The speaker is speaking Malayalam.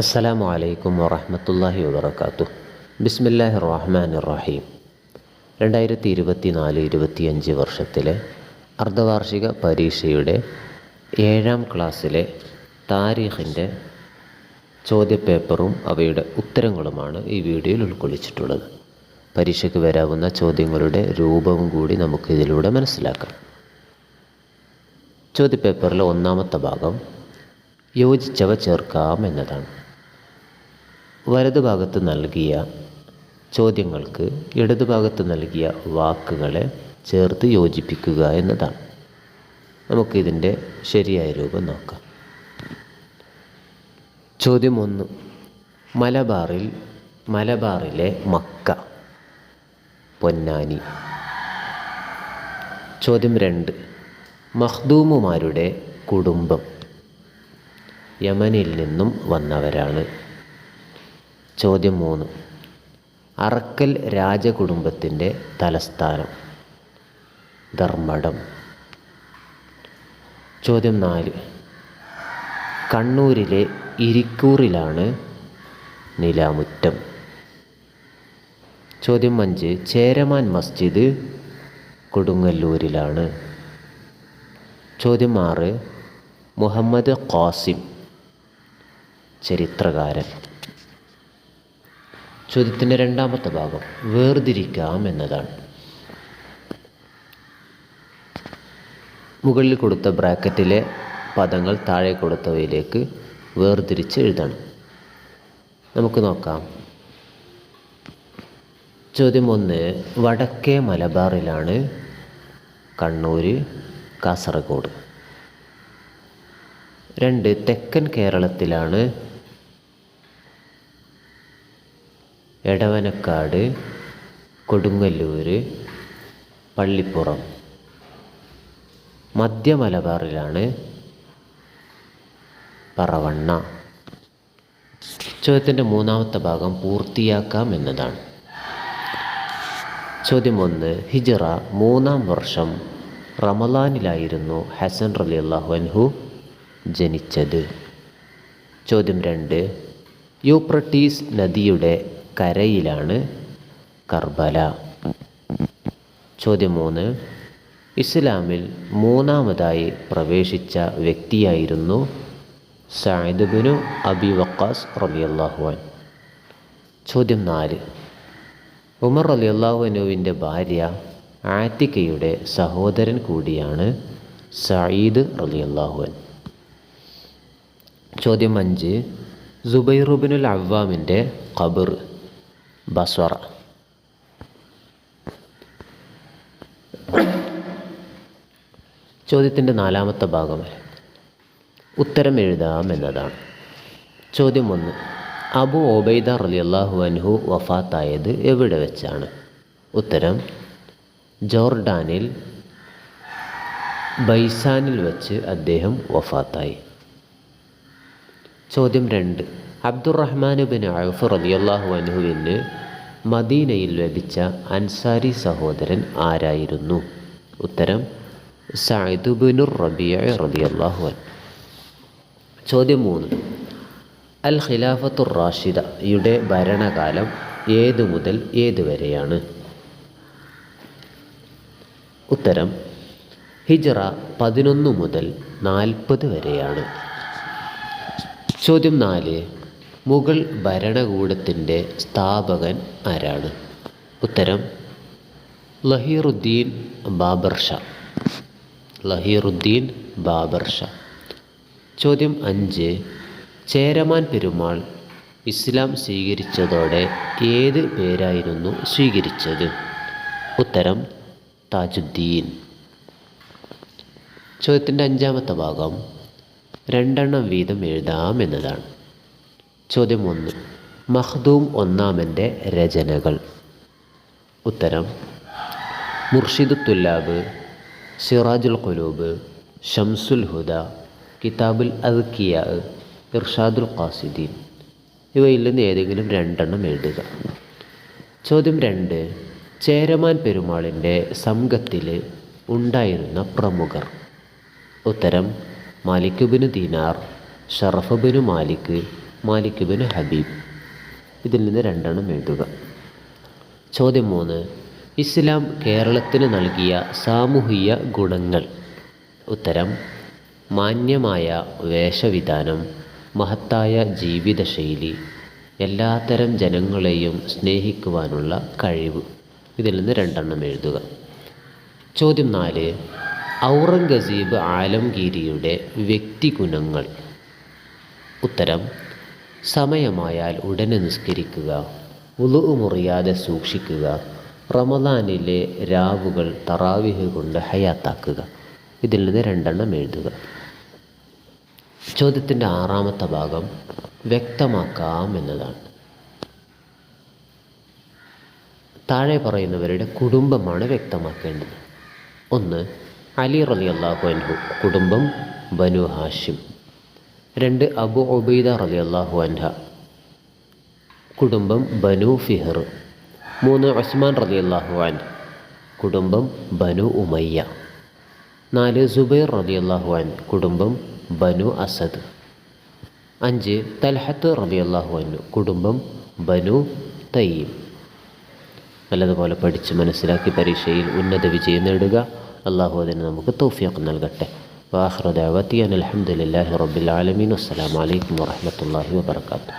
അസ്സലാമു അലൈക്കും വറഹമത്തല്ലാഹി വബർക്കാത്തു ബിസ്മില്ലാഹി റഹ്മാൻ റഹീം രണ്ടായിരത്തി ഇരുപത്തി നാല് ഇരുപത്തിയഞ്ച് വർഷത്തിലെ അർദ്ധവാർഷിക പരീക്ഷയുടെ ഏഴാം ക്ലാസ്സിലെ താരീഖിന്റെ ചോദ്യപേപ്പറും അവയുടെ ഉത്തരങ്ങളുമാണ് ഈ വീഡിയോയിൽ ഉൾക്കൊള്ളിച്ചിട്ടുള്ളത്. പരീക്ഷയ്ക്ക് വരാവുന്ന ചോദ്യങ്ങളുടെ രൂപവും കൂടി നമുക്ക് ഇതിലൂടെ മനസ്സിലാക്കാം. ചോദ്യപേപ്പറിലെ ഒന്നാമത്തെ ഭാഗം യോജിച്ചവ ചേർക്കാം എന്നതാണ്. വലതുഭാഗത്ത് നൽകിയ ചോദ്യങ്ങൾക്ക് ഇടതുഭാഗത്ത് നൽകിയ വാക്കുകളെ ചേർത്ത് യോജിപ്പിക്കുക എന്നതാണ്. നമുക്കിതിന്റെ ശരിയായ രൂപം നോക്കാം. ചോദ്യം ഒന്ന്. മലബാറിൽ മലബാറിലെ മക്ക പൊന്നാനി. ചോദ്യം രണ്ട്. മഖ്ദൂമുമാരുടെ കുടുംബം യമനിൽ നിന്നും വന്നവരാണ്. ചോദ്യം മൂന്ന്. അറക്കൽ രാജകുടുംബത്തിന്റെ തലസ്ഥാനം. ധർമ്മടം. ചോദ്യം നാല്. കണ്ണൂരിലെ ഇരിക്കൂറിലാണ് നിലാമുറ്റം. ചോദ്യം അഞ്ച്. ചേരമാൻ മസ്ജിദ് കൊടുങ്ങല്ലൂരിലാണ്. ചോദ്യം ആറ്. മുഹമ്മദ് ഖാസിം ചരിത്രകാരൻ. ചോദ്യത്തിന്റെ രണ്ടാമത്തെ ഭാഗം വേർതിരിക്കാം എന്നതാണ്. മുകളിൽ കൊടുത്ത ബ്രാക്കറ്റിലെ പദങ്ങൾ താഴെ കൊടുത്തവയിലേക്ക് വേർതിരിച്ച് എഴുതണം. നമുക്ക് നോക്കാം. ചോദ്യം ഒന്ന് വടക്കേ മലബാറിലാണ് കണ്ണൂർ കാസർഗോഡ്. രണ്ട് തെക്കൻ കേരളത്തിലാണ് എടവനക്കാട് കൊടുങ്ങല്ലൂർ പള്ളിപ്പുറം. മധ്യമലബാറിലാണ് പറവണ്ണ. ചോദ്യത്തിന്റെ മൂന്നാമത്തെ ഭാഗം പൂർത്തിയാക്കാം എന്നതാണ്. ചോദ്യം ഒന്ന് ഹിജറ മൂന്നാം വർഷം റമലാനിലായിരുന്നു ഹസൻ റലി അള്ളാഹു അൻഹു ജനിച്ചത്. ചോദ്യം രണ്ട് യൂപ്രട്ടീസ് നദിയുടെ കരയിലാണ് കർബല. ചോദ്യം മൂന്ന്. ഇസ്ലാമിൽ മൂന്നാമതായി പ്രവേശിച്ച വ്യക്തിയായിരുന്നു സായിദുബിനു അബി വക്കാസ് റലിയല്ലാഹുവാൻ ചോദ്യം നാല്. ഉമർ അലി റലിയല്ലാഹുവിനുവിന്റെ ഭാര്യ ആത്തിക്കയുടെ സഹോദരൻ കൂടിയാണ് സയ്യിദ് അള്ളാഹുവൻ ചോദ്യം അഞ്ച്. സുബൈറുബിനുൽ അവ്വാമിന്റെ ഖബർ. ബസ്വറ. ചോദ്യത്തിന്റെ നാലാമത്തെ ഭാഗം. ഉത്തരം എഴുതാം എന്നതാണ്. ചോദ്യം ഒന്ന്. അബു ഒബൈദ റലി അള്ളാഹു അൻഹു വഫാത്തായത് എവിടെ വെച്ചാണ്? ഉത്തരം ജോർഡാനിൽ ബൈസാനിൽ വെച്ച് അദ്ദേഹം വഫാത്തായി. ചോദ്യം രണ്ട്. അബ്ദുറഹ്മാൻ ബിൻ ഔഫ് റലിയല്ലാഹു അനുഹുവിന് മദീനയിൽ ലഭിച്ച അൻസാരി സഹോദരൻ ആരായിരുന്നു? ഉത്തരം സൈദുബിനുർ റബിയ റബിയല്ലാഹു അൻ ചോദ്യം മൂന്ന്. അൽ ഖിലാഫത്തുർ റാഷിദയുടെ ഭരണകാലം ഏതു മുതൽ ഏത് വരെയാണ്? ഉത്തരം ഹിജറ പതിനൊന്ന് മുതൽ നാൽപ്പത് വരെയാണ്. ചോദ്യം നാല്. മുഗൾ ഭരണകൂടത്തിന്റെ സ്ഥാപകൻ ആരാണ്? ഉത്തരം ലഹീറുദ്ദീൻ ബാബർ ഷാ. ലഹീറുദ്ദീൻ ബാബർ ഷാ. ചോദ്യം അഞ്ച് ചേരമാൻ പെരുമാൾ ഇസ്ലാം സ്വീകരിച്ചതോടെ ഏത് പേരായിരുന്നു സ്വീകരിച്ചത്? ഉത്തരം താജുദ്ദീൻ. ചോദ്യത്തിന്റെ അഞ്ചാമത്തെ ഭാഗം രണ്ടെണ്ണം വീതം എഴുതാം എന്നതാണ്. ചോദ്യം ഒന്ന്. മഖ്ദൂം ഒന്നാമന്റെ രചനകൾ. ഉത്തരം മുർഷിദ് തുല്ലാബ് സിറാജുൽ ഖുലൂബ് ഷംസുൽ ഹുദ കിതാബുൽ അദ്ക്കിയ ഇർഷാദുൽ ഖാസിദീൻ. ഇവയിൽ നിന്ന് ഏതെങ്കിലും രണ്ടെണ്ണം എഴുതുക. ചോദ്യം രണ്ട്. ചേരമാൻ പെരുമാളിന്റെ സംഘത്തിൽ ഉണ്ടായിരുന്ന പ്രമുഖർ. ഉത്തരം മാലിക്കുബിന് ദീനാർ ഷറഫബിന് മാലിക് മാലിക് ബിൻ ഹബീബ്. ഇതിൽ നിന്ന് രണ്ടെണ്ണം എഴുതുക. ചോദ്യം മൂന്ന് ഇസ്ലാം കേരളത്തിന് നൽകിയ സാമൂഹിക ഗുണങ്ങൾ. ഉത്തരം മാന്യമായ വേഷവിധാനം മഹത്തായ ജീവിതശൈലി എല്ലാത്തരം ജനങ്ങളെയും സ്നേഹിക്കുവാനുള്ള കഴിവ്. ഇതിൽ നിന്ന് രണ്ടെണ്ണം എഴുതുക. ചോദ്യം നാല് ഔറംഗസീബ് ആലംഗീരിയുടെ വ്യക്തിഗുണങ്ങൾ. ഉത്തരം സമയമായാൽ ഉടനെ നിസ്കരിക്കുക ഉളു മുറിയാതെ സൂക്ഷിക്കുക റമദാനിലെ രാവുകൾ തറാവിഹ് കൊണ്ട് ഹയാത്താക്കുക. ഇതിൽ നിന്ന് രണ്ടെണ്ണം എഴുതുക. ചോദ്യത്തിന്റെ ആറാമത്തെ ഭാഗം വ്യക്തമാക്കാം എന്നതാണ്. താഴെ പറയുന്നവരുടെ കുടുംബമാണ് വ്യക്തമാക്കേണ്ടത്. ഒന്ന് അലി റലി അള്ളാഹു കുടുംബം ബനു ഹാഷിം. രണ്ട് അബു ഒബൈദ റലി അള്ളാഹു അൻഹ. കുടുംബം ബനു ഫിഹർ. മൂന്ന് ഉസ്മാൻ റലി അള്ളാഹു അൻ കുടുംബം ബനു ഉമയ്യ. നാല് സുബൈർ റലി അള്ളാഹു അൻ കുടുംബം ബനു അസദ്. അഞ്ച് തൽഹത്ത് റലി അള്ളാഹു അനു കുടുംബം ബനു തയ്യം നല്ലതുപോലെ പഠിച്ച് മനസ്സിലാക്കി പരീക്ഷയിൽ ഉന്നത വിജയം നേടുക. അള്ളാഹു അതിന് നമുക്ക് തൗഫീഖ് നൽകട്ടെ. وآخر دعوتي أن الحمد لله رب العالمين والسلام عليكم ورحمة الله وبركاته.